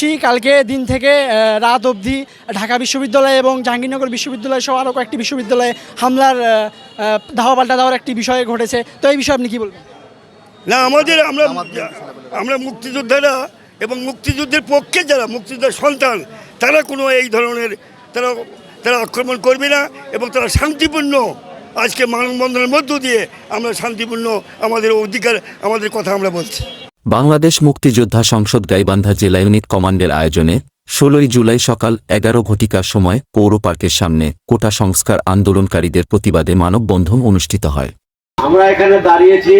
ঠিক কালকে দিন থেকে রাত অবধি ঢাকা বিশ্ববিদ্যালয় এবং জাহাঙ্গীরনগর বিশ্ববিদ্যালয় সহ আরও কয়েকটি বিশ্ববিদ্যালয়ে হামলার ধাওয়া পাল্টা দেওয়ার একটি বিষয় ঘটেছে। তো এই বিষয়ে আপনি কি বলবেন? না আমাদের আমরা আমরা মুক্তিযোদ্ধারা এবং মুক্তিযুদ্ধের পক্ষে যারা মুক্তিযোদ্ধার সন্তান তারা কোনো এই ধরনের তারা তারা আক্রমণ করবে না এবং তারা শান্তিপূর্ণ আজকে মানববন্ধনের মধ্য দিয়ে আমরা শান্তিপূর্ণ আমাদের অধিকার আমাদের কথা আমরা বলছি। বাংলাদেশ মুক্তিযোদ্ধা সংসদ গাইবান্ধা জেলা ইউনিট কমান্ডের আয়োজনে ষোলোই জুলাই সকাল এগারো ঘটিকার সময় পৌর পার্কের সামনে কোটা সংস্কার আন্দোলনকারীদের প্রতিবাদে মানববন্ধন অনুষ্ঠিত হয়। আমরা এখানে দাঁড়িয়েছি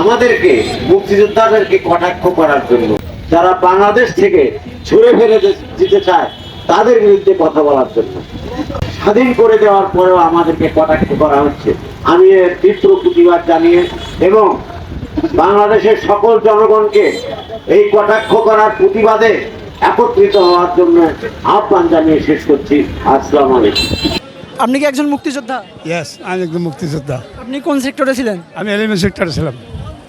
আমাদেরকে, মুক্তিযোদ্ধাদেরকে কটাক্ষ করার জন্য। যারা বাংলাদেশ থেকে ছুড়ে ফেলে দিতে চায়, তাদের বিরুদ্ধে কথা বলার জন্য। স্বাধীন করে দেওয়ার পরেও আমাদেরকে কটাক্ষ করা হচ্ছে। আমি তীব্র প্রতিবাদ জানিয়ে এবং বাংলাদেশের সকল জনগণকে এই কটাক্ষ করার প্রতিবাদে একত্রিত হওয়ার জন্য আহ্বান জানিয়ে শেষ করছি। আসসালামু আলাইকুম। আপনি কি একজন মুক্তিযোদ্ধা? ইয়েস আমি একজন মুক্তিযোদ্ধা। আপনি কোন সেক্টরে ছিলেন? আমি এলিমেন্ট সেক্টরে ছিলাম।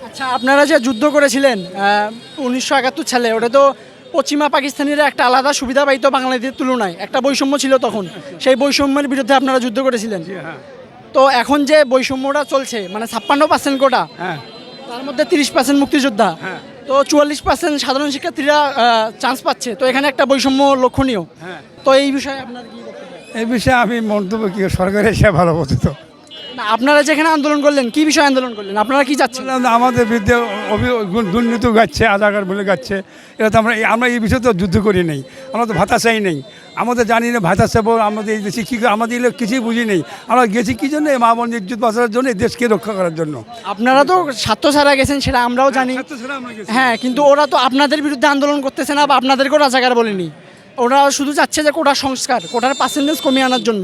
আচ্ছা আপনারা যে যুদ্ধ করেছিলেন উনিশশো একাত্তর সালে ওটা তো পশ্চিমা পাকিস্তানিরা একটা আলাদা সুবিধা পাইতো বাংলাদেশের তুলনায়। একটা বৈষম্য ছিল তখন। সেই বৈষম্যের বিরুদ্ধে আপনারা যুদ্ধ করেছিলেন। তো এখন যে বৈষম্যটা চলছে মানে ছাপ্পান্ন পার্সেন্ট কোটা হ্যাঁ। তার মধ্যে তিরিশ পার্সেন্ট মুক্তিযোদ্ধা। হ্যাঁ। তো চুয়াল্লিশ পার্সেন্ট সাধারণ শিক্ষার্থীরা চান্স পাচ্ছে। তো এখানে একটা বৈষম্য লক্ষণীয়। হ্যাঁ। তো এই বিষয়ে আপনার কি এই বিষয়ে আমি মন্তব্য কি? সরকারের সে ভালো বোঝিত না আপনারা যেখানে আন্দোলন করলেন কি বিষয়ে আন্দোলন করলেন? আপনারা কি চাচ্ছেন আমাদের বিরুদ্ধে দুর্নীতি গাচ্ছে আধার কার্ড বলে গাচ্ছে। এটা তো আমরা আমরা এই বিষয়ে তো যুদ্ধ করি নেই। আমরা তো ভাতা চাই নেই। আমাদের জানি না ভাতা চাবো আমাদের এই দেশে কী আমাদের এগুলো কিছুই বুঝি নেই। আমরা গেছি কী জন্য? এই মা বোন ইজ্জত বাঁচানোর জন্য এই দেশকে রক্ষা করার জন্য। আপনারা তো স্বার্থ ছাড়া গেছেন সেটা আমরাও জানি। গেছি। হ্যাঁ কিন্তু ওরা তো আপনাদের বিরুদ্ধে আন্দোলন করতেছে না বা আপনাদেরকেও রাজাকার বলেনি। ওরা শুধু চাচ্ছে যে কোটার সংস্কার কোটার পার্সেন্টেজ কমিয়ে আনার জন্য।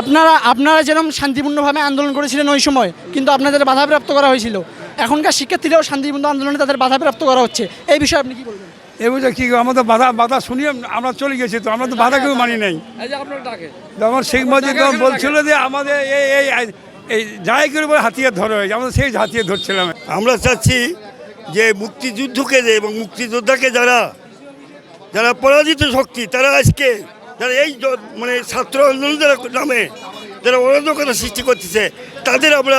আপনারা আপনারা যেরকম শান্তিপূর্ণভাবে আন্দোলন করেছিলেন ওই সময় কিন্তু আপনাদের বাধাপ্রাপ্ত করা হয়েছিল। এখনকার শিক্ষার্থীরাও শান্তিপূর্ণ আন্দোলনে তাদের বাধাপ্রাপ্ত করা হচ্ছে। এই বিষয়ে আপনি কি বলবেন? এই বুঝে কী আমাদের বাধা বাধা শুনিয়ে আমরা চলে গেছি তো আমরা তো বাধা কেউ মানি নাই। যেমন শেখ মুজিব যখন বলছিল যে আমাদের এই এই এই যাই করে বলে হাতিয়ার ধরে হয়েছে আমাদের সেই হাতিয়ার ধরছিলাম। আমরা চাচ্ছি যে মুক্তিযুদ্ধকে যে এবং মুক্তিযোদ্ধাকে যারা যারা পরাজিত শক্তি তারা আজকে যারা এই মানে ছাত্র আন্দোলন যারা নামে যারা অরাজকতা সৃষ্টি করতেছে তাদের আমরা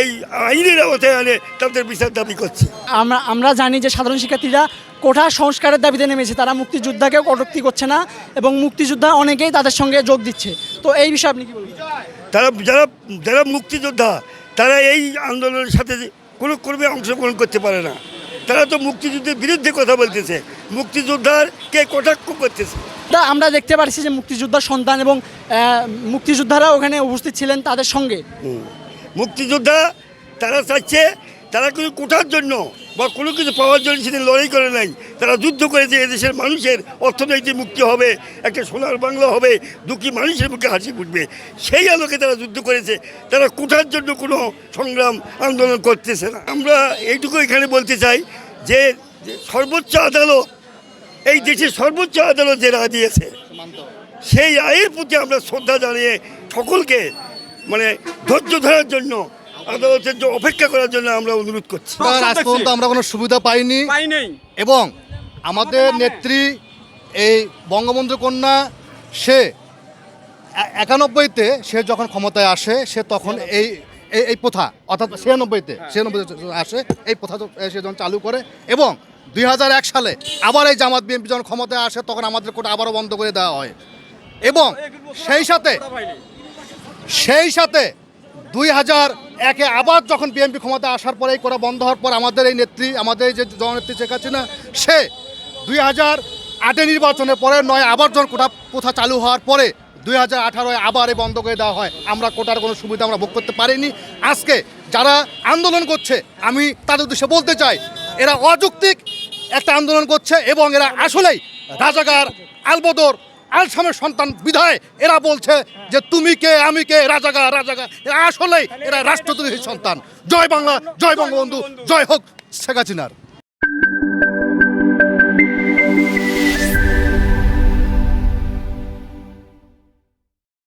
এই আইনের আওতায় আনে তাদের বিচার দাবি করছি। আমরা আমরা জানি যে সাধারণ শিক্ষার্থীরা কোঠা সংস্কারের দাবিতে নেমেছে তারা মুক্তিযোদ্ধাকেও কটূক্তি করছে না এবং মুক্তিযোদ্ধা অনেকেই তাদের সঙ্গে যোগ দিচ্ছে। তো এই বিষয়ে আপনি কি বলবেন? তারা যারা যারা মুক্তিযোদ্ধা তারা এই আন্দোলনের সাথে কোনো কর্মে অংশগ্রহণ করতে পারে না। তারা তো মুক্তিযুদ্ধের বিরুদ্ধে কথা বলতেছে। মুক্তিযোদ্ধার কে কটাক্ষ করতেছে? তা আমরা দেখতে পাচ্ছি যে মুক্তিযোদ্ধার সন্তান এবং মুক্তিযোদ্ধারা ওখানে উপস্থিত ছিলেন তাদের সঙ্গে। মুক্তিযোদ্ধা তারা চাচ্ছে তারা কিন্তু কোটার জন্য বা কোনো কিছু পাওয়ার জন্য সেদিন লড়াই করে নাই। তারা যুদ্ধ করেছে এদেশের মানুষের অর্থনৈতিক মুক্তি হবে একটা সোনার বাংলা হবে দুঃখী মানুষের মুখে হাসি ফুটবে। সেই আলোকে তারা যুদ্ধ করেছে তারা কোটার জন্য কোনো সংগ্রাম আন্দোলন করতেছে না। আমরা এইটুকু এখানে বলতে চাই যে সর্বোচ্চ আদালত এই দেশের সর্বোচ্চ আদালত যে রায় দিয়েছে সেই রায়ের প্রতি আমরা শ্রদ্ধা জানিয়ে সকলকে মানে ধৈর্য ধরার জন্য আদালতের যে অপেক্ষা করার জন্য আমরা অনুরোধ করছি। আর আজ পর্যন্ত আমরা কোনো সুবিধা পাইনি। এবং আমাদের নেত্রী এই বঙ্গবন্ধু কন্যা সে একানব্বইতে সে যখন ক্ষমতায় আসে সে তখন এই এই- এই প্রথা অর্থাৎ ছিয়ানব্বইতে ছিয়ানব্বইতে আসে এই প্রথা সে যখন চালু করে এবং দুই এক সালে আবার এই জামাত বিএনপি যখন ক্ষমতায় আসে তখন আমাদের কোটা আবারও বন্ধ করে দেওয়া হয়। এবং সেই সাথে সেই সাথে দুই হাজার একে আবার যখন বিএনপি ক্ষমতা আসার পরে এই করা বন্ধ হওয়ার পর আমাদের এই নেত্রী আমাদের এই যে জননেত্রী শেখ হাসিনা সে দুই হাজার আটে নির্বাচনের পরে নয় আবার যখন কোটা প্রথা চালু হওয়ার পরে দুই হাজার আঠারোয় আবার এই বন্ধ করে দেওয়া হয়। আমরা কোটার কোনো সুবিধা আমরা ভোগ করতে পারিনি। আজকে যারা আন্দোলন করছে, আমি তাদের উদ্দেশ্যে বলতে চাই, এরা অযৌক্তিক একটা আন্দোলন করছে এবং এরা আসলেই রাজাকার আলবদর আলসামের সন্তান বিধায় এরা বলছে যে, তুমি কে? আমি কে? রাজাগা রাজাগা এরা আসলেই এরা রাষ্ট্রদ্রোহী সন্তান। জয় বাংলা, জয় বঙ্গবন্ধু, জয় হোক শেখ হাসিনার। Thank you.